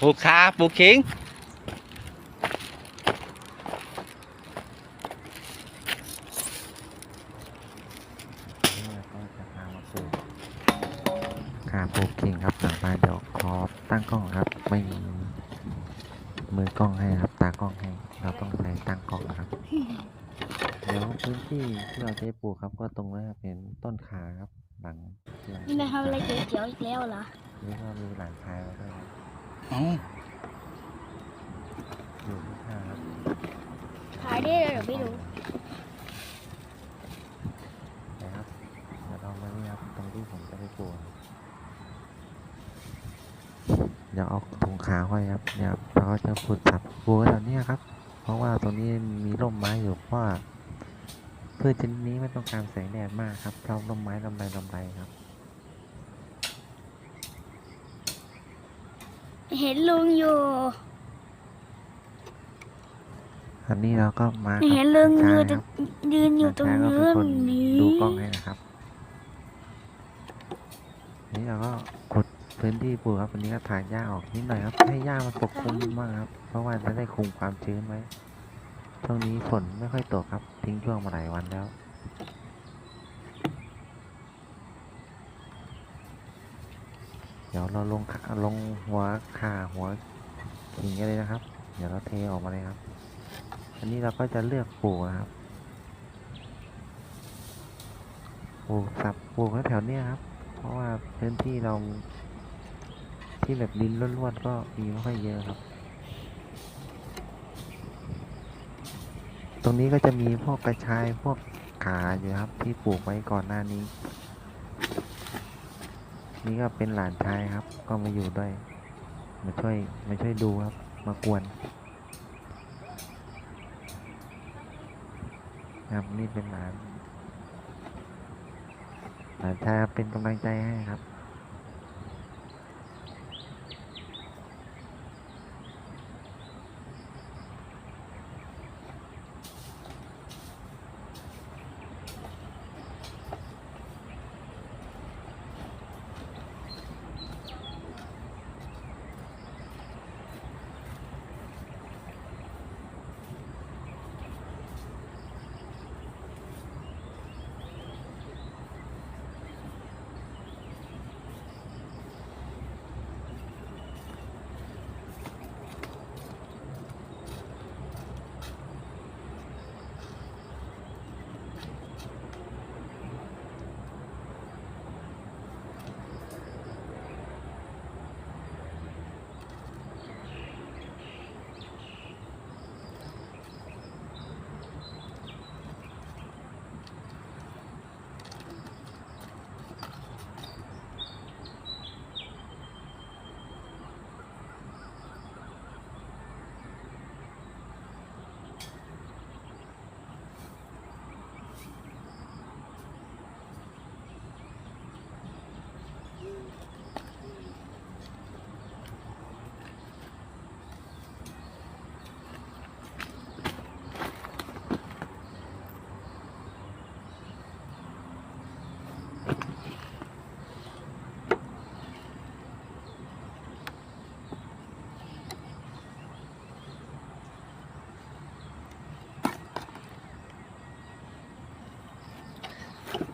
ปลูกขาปลูกขิงนี่เราก็จะพามาปลูกขาปลูกกิ่งครับหลังบ้านเดี๋ยวขอตั้งกล้องครับ ไม่มีมือกล้องให้ครับ ตากล้องให้ เราต้องใช้ตั้งกล้องนะครับ เดี๋ยวพื้นที่ที่เราจะปลูกครับก็ตรงนี้ครับเป็นต้นขาครับหลังที่เรานี่นายทำอะไรเขียวๆอีกแล้วเหรอ นี่ก็มีหลานชายมาด้วยครับ เอ้าอยู่ที่ข้างครับขายได้เลยเหรอไม่รู้นะครับเดี๋ยวเรามานี่ครับตรงที่ผมจะไปปลูกครับเดี๋ยวเอาถุงขาห้อยครับเนี่ยครับเราก็จะขุดสับปลูกไว้แถวเนี้ยครับ เพราะว่าตรงนี้มีร่มไม้อยู่เพราะว่าพืชชนิดนี้ไม่ต้องการแสงแดดมากครับเราร่มไม้ลำไรลำไรครับ เห็นลุงอยู่ อันนี้เราก็มาเห็นลุงใช่ยืนครับยืนอยู่ตรงใช่ก็นู้เป็นนคนนี้ดูกล้องให้นะครับ นี่เราก็ขุดพื้นที่ปลูกครับวันนี้ก็ถางหญ้าออกนิดหน่อยครับ ให้หญ้ามันปกคลุมมากครับ เพราะว่าจะได้คุมความชื้นไว้ช่วงนี้ฝนไม่ค่อยตกครับ ทิ้งช่วงมาหลายวันแล้ว เดี๋ยวเราลงขาลงหัวขาหัวขิงกันเลยนะครับ เดี๋ยวเราเทออกมาเลยครับ อันนี้เราก็จะเลือกปลูกนะครับปลูกสับปลูกแถวๆเนี้ยครับ เพราะว่าพื้นที่เราที่แบบดินร่วนๆก็มีไม่ค่อยเยอะครับ ตรงนี้ก็จะมีพวกกระชายพวกขาอยู่ครับที่ปลูกไว้ก่อนหน้านี้ นี่ก็เป็นหลานชายครับ ก็มาอยู่ด้วย มาช่วยมาช่วยดูครับ มากวนครับนี่เป็นหลานหลานชายครับเป็นกำลังใจให้ครับ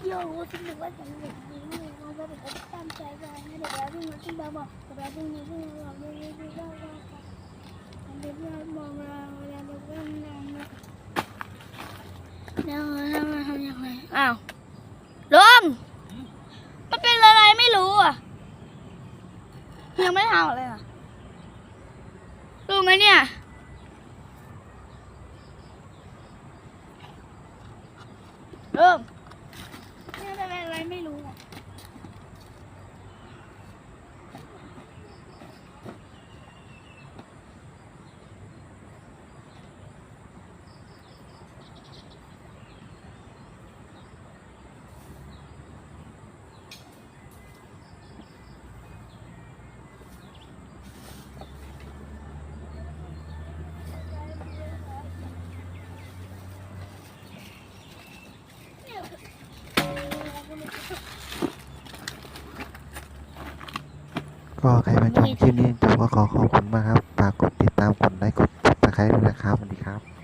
โยสนุกว่าสนุกดีเราจะเป็นตามใจกันให้เด็กแล้วที่มาที่บ้าบอกแต่แล้วที่มีที่มาบอกไม่ได้ที่บ้านว่าอันนี้เรามองเราเวลาเราเล่นน้ำแล้วทำไมทำยังไงอ้าวลุงมันเป็นอะไรไม่รู้อะยังไม่ทำอะไรอะรู้ไหมเนี่ย ก็ใครมาชมคลิปนี้จบก็ขอขอบคุณมากครับฝากกดติดตามกดไลค์กดติดตามด้วยนะครับสวัสดีครับ